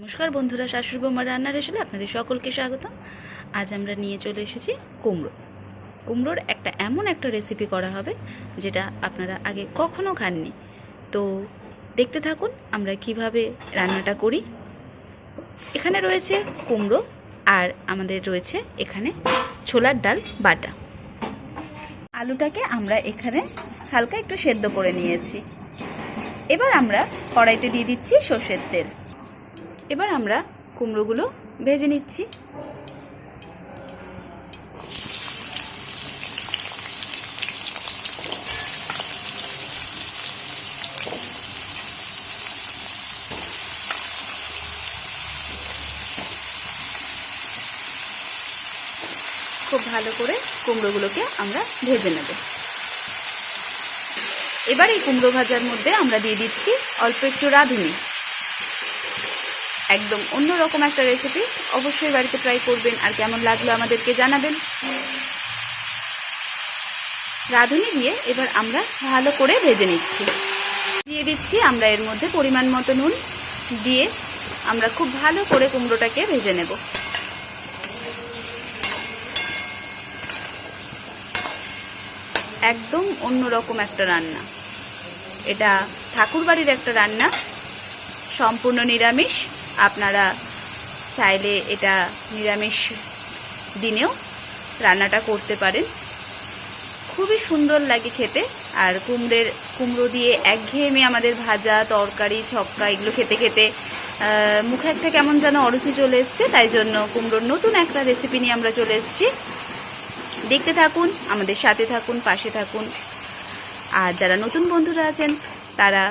নমস্কার বন্ধুরা, শাশুড়ি বৌমার রান্নার এসে আপনাদের সকলকে স্বাগত আজ আমরা নিয়ে চলে এসেছি কুমড়ো। কুমড়োর একটা এমন একটা রেসিপি করা হবে, যেটা আপনারা আগে কখনো খাননি। তো দেখতে থাকুন, আমরা কীভাবে রান্নাটা করি। এখানে রয়েছে কুমড়ো আর আমাদের রয়েছে এখানে ছোলার ডাল বাটা। আলুটাকে আমরা এখানে হালকা একটু সেদ্ধ করে নিয়েছি। এবার আমরা কড়াইতে দিয়ে দিচ্ছি সর্ষের তেল। এবার আমরা কুমড়োগুলো ভেজে নিচ্ছি। খুব ভালো করে কুমড়োগুলোকে আমরা ভেজে নেব। এবার এই কুমড়ো ভাজার মধ্যে আমরা দিয়ে দিচ্ছি অল্প একটু রাঁধুনি। একদম অন্যরকম একটা রেসিপি অবশ্যই বাড়িতে ট্রাই করবেন আর কেমন লাগল আমাদেরকে জানাবেন। রাঁধুনি দিয়ে এবার আমরা ভালো করে ভেজে নিচ্ছি। দিয়ে দিচ্ছি আমরা এর মধ্যে পরিমাণ মতো নুন দিয়ে আমরা খুব ভালো করে কুমড়োটাকে ভেজে নেব। একদম অন্যরকম একটা রান্না। এটা ঠাকুরবাড়ির একটা রান্না। সম্পূর্ণ নিরামিষ। আপনারা চাইলে এটা নিরামিষ দিনেও রান্নাটা করতে পারেন। খুবই সুন্দর লাগে খেতে। আর কুমড়ের, কুমড়ো দিয়ে একঘেয়েমি আমাদের ভাজা, তরকারি, ছক্কা এগুলো খেতে খেতে মুখে একটা কেমন যেন অরুচি চলে এসছে, তাই জন্য কুমড়োর নতুন একটা রেসিপি নিয়ে আমরা চলে এসেছি। দেখতে থাকুন, আমাদের সাথে থাকুন, পাশে থাকুন। আর যারা নতুন বন্ধুরা আছেন, তারা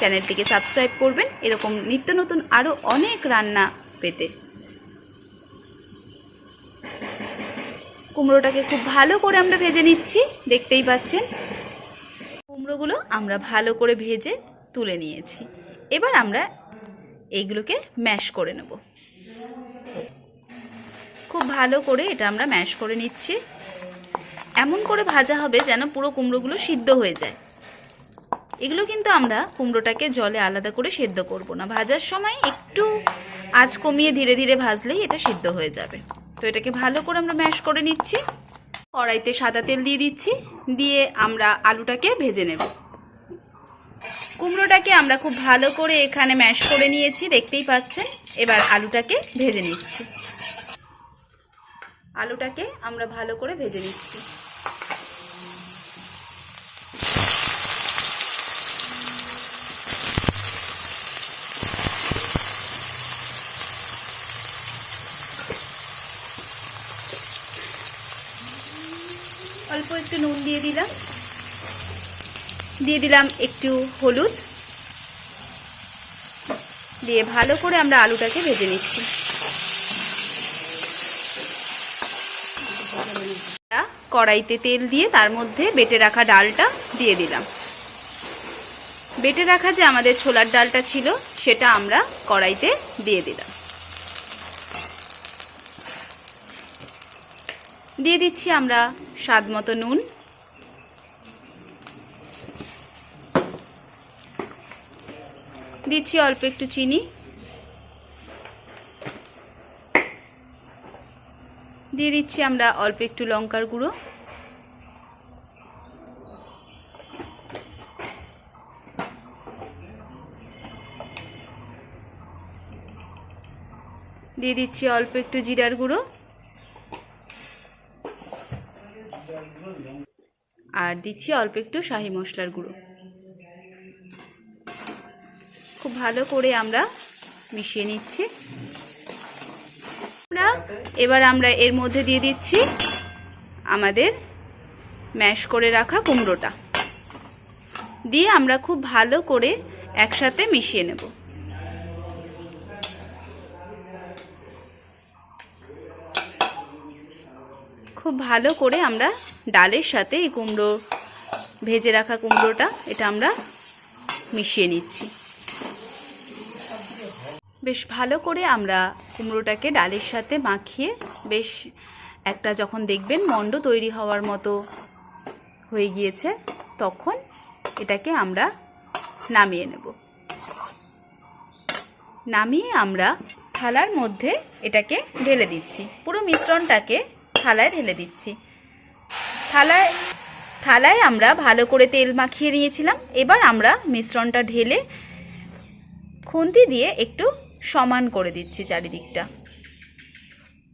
চ্যানেলটিকে সাবস্ক্রাইব করবেন। এরকম নিত্য নতুন আরও অনেক রান্না পেতে। কুমড়োটাকে খুব ভালো করে আমরা ভেজে নিচ্ছি, দেখতেই পাচ্ছেন। কুমড়োগুলো আমরা ভালো করে ভেজে তুলে নিয়েছি। এবার আমরা এইগুলোকে ম্যাশ করে নেব। খুব ভালো করে এটা আমরা ম্যাশ করে নিচ্ছি। এমন করে ভাজা হবে যেন পুরো কুমড়োগুলো সিদ্ধ হয়ে যায়। এগুলো কিন্তু আমরা কুমড়োটাকে জলে আলাদা করে সেদ্ধ করব না। ভাজার সময় একটু আঁচ কমিয়ে ধীরে ধীরে ভাজলেই এটা সিদ্ধ হয়ে যাবে। তো এটাকে ভালো করে আমরা ম্যাশ করে নিচ্ছি। কড়াইতে সাদা তেল দিয়ে দিচ্ছি। দিয়ে আমরা আলুটাকে ভেজে নেব। কুমড়োটাকে আমরা খুব ভালো করে এখানে ম্যাশ করে নিয়েছি, দেখতেই পাচ্ছেন। এবার আলুটাকে ভেজে নিচ্ছি। আলুটাকে আমরা ভালো করে ভেজে নিচ্ছি অল্প একটু নুন দিয়ে দিলাম। দিয়ে দিলাম একটু হলুদ। দিয়ে ভালো করে আমরা আলুটাকে ভেজে নিচ্ছি। কড়াইতে তেল দিয়ে তার মধ্যে বেটে রাখা ডালটা দিয়ে দিলাম। বেটে রাখা যে আমাদের ছোলার ডালটা ছিল, সেটা আমরা কড়াইতে দিয়ে দিলাম। দিয়ে দিচ্ছি আমরা স্বাদ মতো নুন। দিচ্ছি অল্প একটু চিনি। দিয়ে দিচ্ছি আমরা অল্প একটু লঙ্কার গুঁড়ো। দিয়ে দিচ্ছি অল্প একটু জিরার গুঁড়ো। আর দিচ্ছি অল্প একটু শাহি মশলার গুঁড়ো। খুব ভালো করে আমরা মিশিয়ে নিচ্ছি। এবার আমরা এর মধ্যে দিয়ে দিচ্ছি আমাদের ম্যাশ করে রাখা কুমড়োটা। দিয়ে আমরা খুব ভালো করে একসাথে মিশিয়ে নেব। খুব ভালো করে আমরা ডালের সাথে এই কুমড়ো, ভেজে রাখা কুমড়োটা, এটা আমরা মিশিয়ে নিচ্ছি। বেশ ভালো করে আমরা কুমড়োটাকে ডালের সাথে মাখিয়ে বেশ একটা যখন দেখবেন মণ্ড তৈরি হওয়ার মতো হয়ে গিয়েছে, তখন এটাকে আমরা নামিয়ে নেব। নামিয়ে আমরা থালার মধ্যে এটাকে ঢেলে দিচ্ছি। পুরো মিশ্রণটাকে থালায় ঢেলে দিচ্ছি। থালায় থালায় আমরা ভালো করে তেল মাখিয়ে নিয়েছিলাম। এবার আমরা মিশ্রণটা ঢেলে খুন্তি দিয়ে একটু সমান করে দিচ্ছি চারিদিকটা।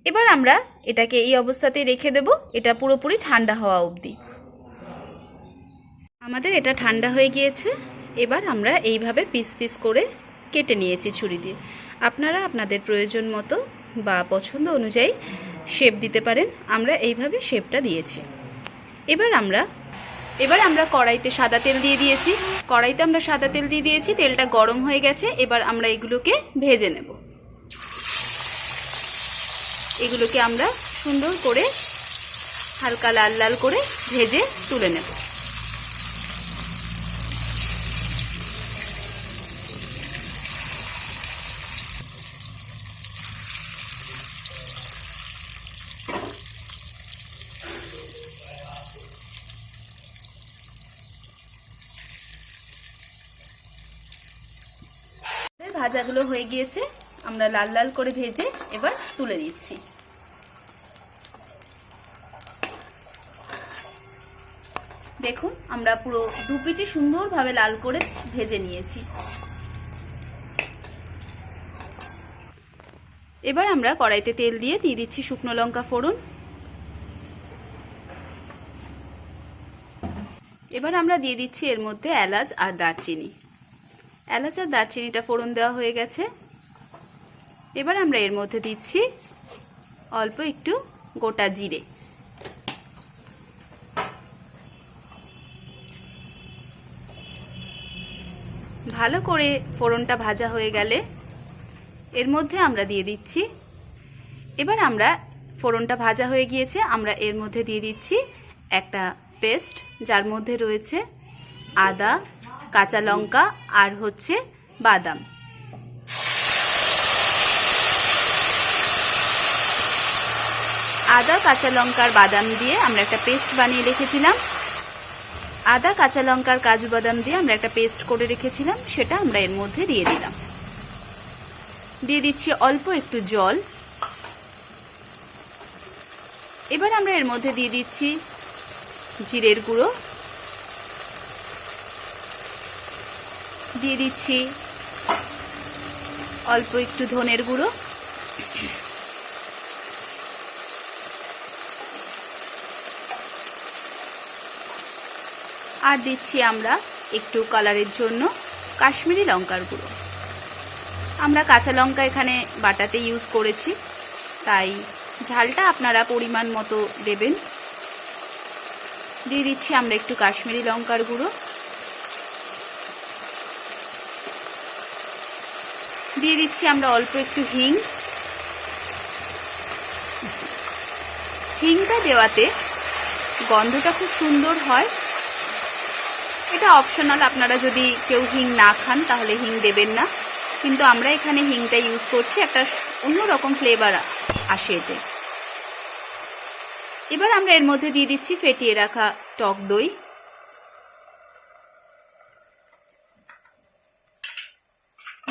এবার আমরা এটাকে এই অবস্থাতেই রেখে দেব। এটা পুরোপুরি ঠান্ডা হওয়া অবধি। আমাদের এটা ঠান্ডা হয়ে গিয়েছে। এবার আমরা এইভাবে পিস পিস করে কেটে নিয়েছি ছুরি দিয়ে। আপনারা আপনাদের প্রয়োজন মতো বা পছন্দ অনুযায়ী শেপ দিতে পারেন। আমরা এইভাবে শেপটা দিয়েছি। এবার আমরা এবার আমরা কড়াইতে সাদা তেল দিয়ে দিয়েছি। কড়াইতে আমরা সাদা তেল দিয়ে দিয়েছি, তেলটা গরম হয়ে গেছে। এবার আমরা এগুলোকে ভেজে নেব। এগুলোকে আমরা সুন্দর করে হালকা লাল লাল করে ভেজে তুলে নেব আমাদের ভাজাগুলো হয়ে গিয়েছে, আমরা লাল লাল করে ভেজে এবার তুলে দিচ্ছি দেখুন, আমরা পুরো দু পিটি সুন্দরভাবে লাল করে ভেজে নিয়েছি। এবার আমরা কড়াইতে তেল দিয়ে দিয়ে দিচ্ছি শুকনো লঙ্কা ফোড়ন। এবার আমরা দিয়ে দিচ্ছি এর মধ্যে এলাচ আর দারচিনি। এলাচ আর দারচিনিটা ফোড়ন দেওয়া হয়ে গেছে। এবার আমরা এর মধ্যে দিচ্ছি অল্প একটু গোটা জিরে। ভালো করে ফোড়নটা ভাজা হয়ে গেলে এর মধ্যে আমরা দিয়ে দিচ্ছি। এবার আমরা ফোড়নটা ভাজা হয়ে গিয়েছে, আমরা এর মধ্যে দিয়ে দিচ্ছি একটা পেস্ট, যার মধ্যে রয়েছে আদা, কাঁচা লঙ্কা আর হচ্ছে বাদাম। আদা কাঁচা লঙ্কার বাদাম দিয়ে আমরা একটা পেস্ট বানিয়ে রেখেছিলাম। আদা, কাঁচা লঙ্কার কাজু বাদাম দিয়ে আমরা একটা পেস্ট করে রেখেছিলাম, সেটা আমরা এর মধ্যে দিয়ে দিলাম। দিয়ে দিচ্ছি অল্প একটু জল। এবার আমরা এর মধ্যে দিয়ে দিচ্ছি জিরের গুঁড়ো। দিয়ে দিচ্ছি অল্প একটু ধনের গুঁড়ো। আর দিচ্ছি আমরা একটু কালারের জন্য কাশ্মীরি লঙ্কার গুঁড়ো। আমরা কাঁচা লঙ্কা এখানে বাটাতে ইউজ করেছি, তাই ঝালটা আপনারা পরিমাণ মতো দেবেন। দিয়ে দিচ্ছি আমরা একটু কাশ্মীরি লঙ্কার গুঁড়ো। দিয়ে দিচ্ছি আমরা অল্প একটু হিং। হিংটা দেওয়াতে গন্ধটা খুব সুন্দর হয়। এটা অপশনাল আপনারা যদি কেউ হিং না খান, তাহলে হিং দেবেন না। কিন্তু আমরা এখানে হিংটা ইউজ করছি, একটা অন্যরকম ফ্লেভার আসে এতে। এবার আমরা এর মধ্যে দিয়ে দিচ্ছি ফেটিয়ে রাখা টক দই।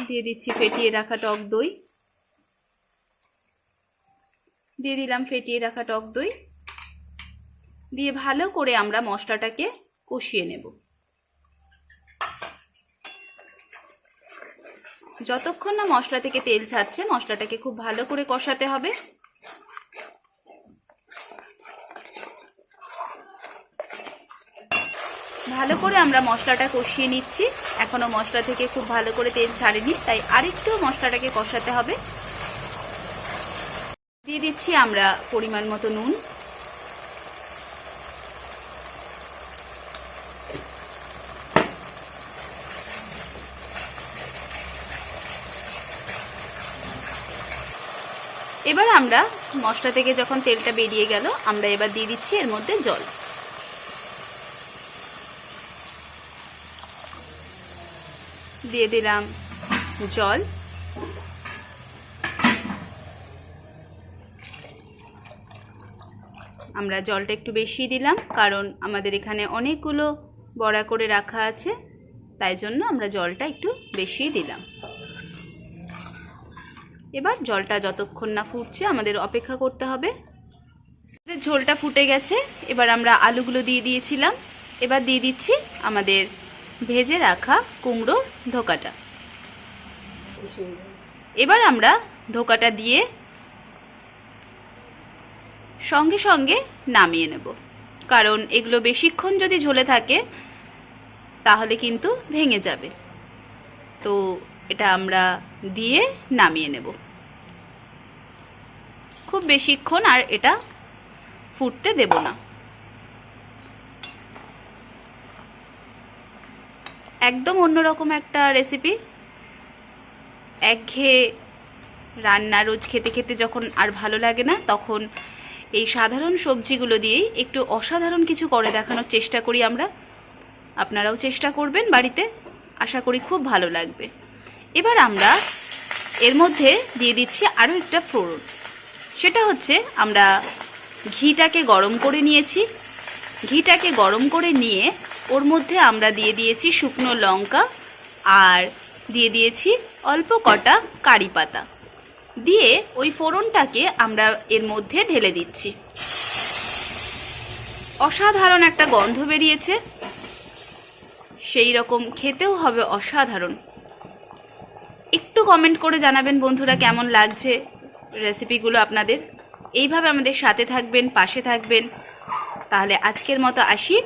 দিয়ে দিচ্ছি ফেটিয়ে রাখা টক দই। দিয়ে দিলাম ফেটিয়ে রাখা টক দই। দিয়ে ভালো করে আমরা মশলাটাকে কষিয়ে নেব। যতক্ষণ না মশলা থেকে তেল ছাড়ছে, মশলাটাকে খুব ভালো করে কষাতে হবে। ভালো করে আমরা মশলাটা কষিয়ে নিচ্ছি। এখনও মশলা থেকে খুব ভালো করে তেল ছাড়েনি, তাই আরেকটু মশলাটাকে কষাতে হবে। দিয়ে দিচ্ছি আমরা পরিমাণ মতো নুন এবার আমরা মশলা থেকে যখন তেলটা বেরিয়ে গেল, আমরা এবার দিয়ে দিচ্ছি এর মধ্যে জল। দিয়ে দিলাম জল। আমরা জলটা একটু বেশি দিলাম, কারণ আমাদের এখানে অনেকগুলো বড়া করে রাখা আছে, তাই জন্য আমরা জলটা একটু বেশি দিলাম। এবার জলটা যতক্ষণ না ফুটছে আমাদের অপেক্ষা করতে হবে। ঝোলটা ফুটে গেছে, এবার আমরা আলুগুলো দিয়ে দিয়েছিলাম। এবার দিয়ে দিচ্ছি আমাদের ভেজে রাখা কুমড়োর ধোকাটা। এবার আমরা ধোকাটা দিয়ে সঙ্গে সঙ্গে নামিয়ে নেব। কারণ এগুলো বেশিক্ষণ যদি ঝোলে থাকে, তাহলে কিন্তু ভেঙে যাবে। তো এটা আমরা দিয়ে নামিয়ে নেব। খুব বেশিক্ষণ আর এটা ফুটতে দেব না। একদম অন্যরকম একটা রেসিপি একঘেয়ে রান্না রোজ খেতে খেতে যখন আর ভালো লাগে না, তখন এই সাধারণ সবজিগুলো দিয়েই একটু অসাধারণ কিছু করে দেখানোর চেষ্টা করি আমরা। আপনারাও চেষ্টা করবেন বাড়িতে। আশা করি খুব ভালো লাগবে। এবার আমরা এর মধ্যে দিয়ে দিচ্ছি আরও একটা ফোড়ন। সেটা হচ্ছে আমরা ঘিটাকে গরম করে নিয়েছি। ঘিটাকে গরম করে নিয়ে ওর মধ্যে আমরা দিয়ে দিয়েছি শুকনো লঙ্কা আর দিয়ে দিয়েছি অল্প কটা কারি পাতা। দিয়ে ওই ফোড়নটাকে আমরা এর মধ্যে ঢেলে দিচ্ছি। অসাধারণ একটা গন্ধ বেরিয়েছে। সেই রকম খেতেও হবে অসাধারণ। কমেন্ট করে জানাবেন বন্ধুরা কেমন লাগছে রেসিপিগুলো আপনাদের। এইভাবে আমাদের সাথে থাকবেন, পাশে থাকবেন। তাহলে আজকের মতো আসি।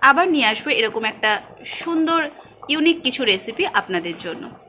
আবার নিয়ে আসব এরকম একটা সুন্দর ইউনিক কিছু রেসিপি আপনাদের জন্য।